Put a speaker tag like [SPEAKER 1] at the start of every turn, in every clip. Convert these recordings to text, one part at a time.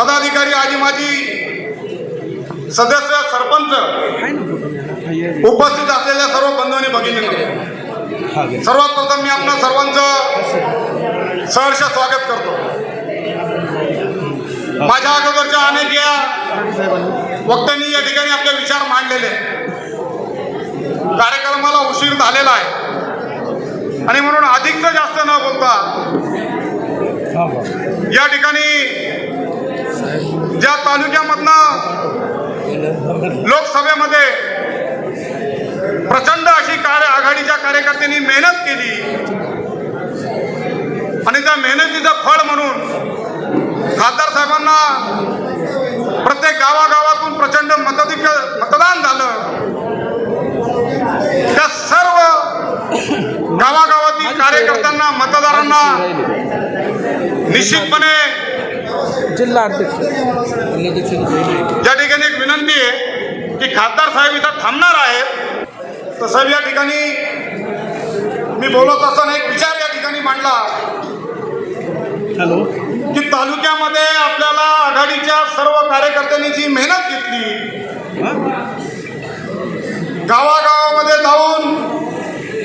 [SPEAKER 1] पदाधिकारी आजी माजी सदस्य सरपंच उपस्थित असलेल्या सर्व बंधू आणि भगिनी सर्वात प्रथम मी आपल्या सर्वांचं सहर्ष स्वागत करतो. माझ्या अगोदरच्या अनेक या वक्त्यांनी या ठिकाणी आपले विचार मांडलेले. कार्यक्रमाला उशीर झालेला आहे. आणि म्हणून अधिकचं जास्त न बोलता या ठिकाणी ज्या तालुक्यामधनं लोकसभेमध्ये प्रचंड अशी कार्य आघाडीच्या कार्यकर्त्यांनी मेहनत केली आणि त्या मेहनतीचं फळ म्हणून खासदार साहेबांना प्रत्येक गावागावातून प्रचंड मतदिक मतदान झालं. त्या सर्व गावागावातील कार्यकर्त्यांना मतदारांना निश्चितपणे
[SPEAKER 2] जिल्हा अध्यक्ष.
[SPEAKER 1] या ठिकाणी एक विनंती आहे की खासदार साहेब इथं थांबणार आहेत तसं या ठिकाणी मी बोलत असताना एक विचार या ठिकाणी मांडला.
[SPEAKER 2] हॅलो.
[SPEAKER 1] की तालुक्यामध्ये आपल्याला आघाडीच्या सर्व कार्यकर्त्यांनी जी मेहनत घेतली गावागावामध्ये जाऊन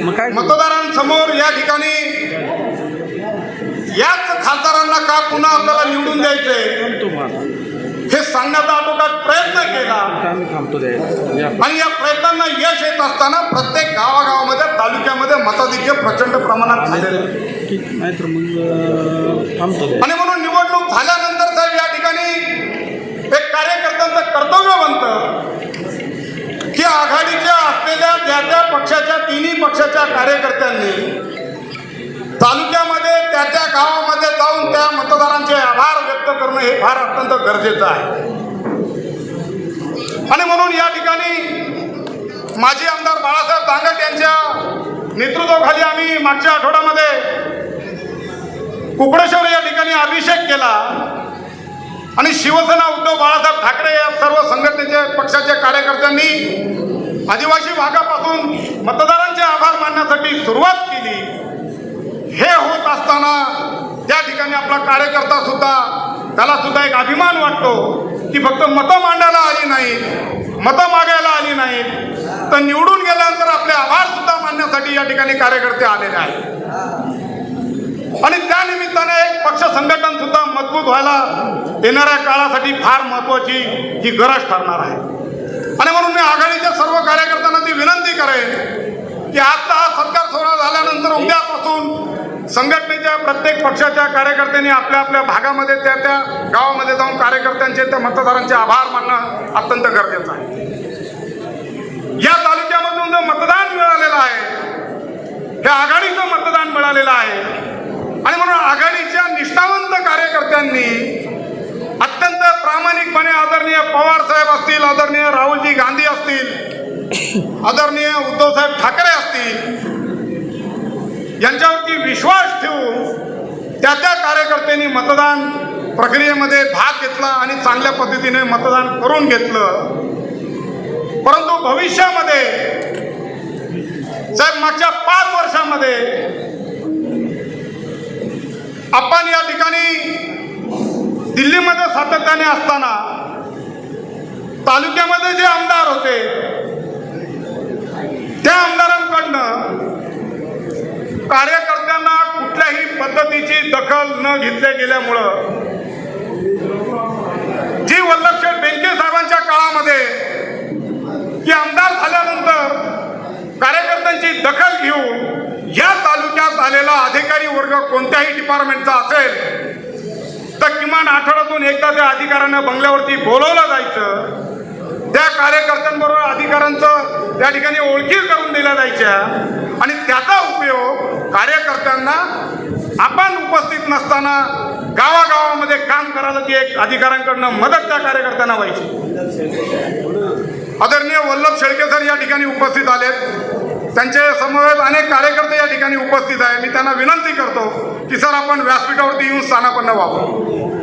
[SPEAKER 2] मग काय?
[SPEAKER 1] मतदारांसमोर या ठिकाणी याच खासदारांना का पुन्हा आपल्याला निवडून द्यायचंय? हे सांगण्याचा आटोकाट प्रयत्न केला? आणि या प्रयत्नांना यश येत असताना प्रत्येक गावागावामध्ये तालुक्यामध्ये मताधिक्य प्रचंड प्रमाणात झालेलं आणि म्हणून निवडणूक झाल्यानंतर साहेब या ठिकाणी एक कार्यकर्त्यांचं कर्तव्य बनतं की आघाडीच्या असलेल्या त्या त्या पक्षाच्या तिन्ही पक्षाच्या कार्यकर्त्यांनी तालुक्यामध्ये त्या त्या गावामध्ये जाऊन त्या मतदारांचे आभार व्यक्त करणं हे फार अत्यंत गरजेचं आहे. आणि म्हणून या ठिकाणी माजी आमदार बाळासाहेब दांगट यांच्या नेतृत्वाखाली आम्ही मागच्या आठवड्यामध्ये कुकडेश्वर या ठिकाणी अभिषेक केला. आणि शिवसेना उद्धव बाळासाहेब ठाकरे या सर्व संघटनेच्या पक्षाच्या कार्यकर्त्यांनी आदिवासी भागापासून मतदारांचे आभार मानण्यासाठी सुरुवात केली. हे होत असताना त्या ठिकाणी आपला कार्यकर्ता सुद्धा त्याला सुद्धा एक अभिमान वाटतो की फक्त मतं मांडायला आली नाही मतं मागायला आली नाही तर निवडून गेल्यानंतर आपले आभार सुद्धा मानण्यासाठी या ठिकाणी कार्यकर्ते आलेले आहेत. आणि त्या निमित्ताने एक पक्ष संघटन सुद्धा मजबूत व्हायला येणाऱ्या काळासाठी फार महत्वाची ही गरज ठरणार आहे. आणि म्हणून मी आघाडीच्या सर्व कार्यकर्त्यांना ती विनंती करेन की आजचा हा सत्कार सोहळा झाल्यानंतर उद्यापासून संघटनेच्या प्रत्येक पक्षाच्या कार्यकर्त्यांनी आपल्या आपल्या भागामध्ये त्या त्या गावामध्ये जाऊन कार्यकर्त्यांचे त्या मतदारांचे आभार मानणं अत्यंत गरजेचं आहे. या तालुक्यामधून जो मतदान मिळालेलं आहे हे आघाडीचं मतदान मिळालेलं आहे. आणि म्हणून आघाडीच्या निष्ठावंत कार्यकर्त्यांनी अत्यंत प्रामाणिकपणे आदरणीय पवार साहेब असतील आदरणीय राहुलजी गांधी असतील आदरणीय उद्धवसाहेब ठाकरे असतील यांच्यावरती विश्वास ठेवून त्या त्या कार्यकर्त्यांनी मतदान प्रक्रियेमध्ये भाग घेतला आणि चांगल्या पद्धतीने मतदान करून घेतलं. परंतु भविष्यामध्ये जर मागच्या पाच वर्षामध्ये आपण या ठिकाणी दिल्लीमध्ये सातत्याने असताना तालुक्यामध्ये जे आमदार होते त्या आमदार कार्यकर्त्यांना कुठल्याही पद्धतीची दखल न घेतल्या गेल्यामुळं जी वल्लभशेठ बेंके साहेबांच्या काळामध्ये की आमदार झाल्यानंतर कार्यकर्त्यांची दखल घेऊन या तालुक्यात आलेला अधिकारी वर्ग कोणत्याही डिपार्टमेंटचा असेल तर किमान आठवड्यातून एकदा त्या अधिकाऱ्यांना बंगल्यावरती बोलवलं जायचं. त्या कार्यकर्त्यांबरोबर अधिकाऱ्यांचं त्या ठिकाणी ओळखी करून दिल्या जायच्या. आणि त्याचा उपयोग कार्यकर्त्यांना आपण उपस्थित नसताना गावागावामध्ये काम करायला ती एक अधिकाऱ्यांकडनं मदत त्या कार्यकर्त्यांना व्हायची. आदरणीय वल्लभ शेळके सर या ठिकाणी उपस्थित आलेत. त्यांचे समवेत अनेक कार्यकर्ते या ठिकाणी उपस्थित आहे मी त्यांना विनंती करतो की सर आपण व्यासपीठावरती येऊन स्थानापन्न व्हावं.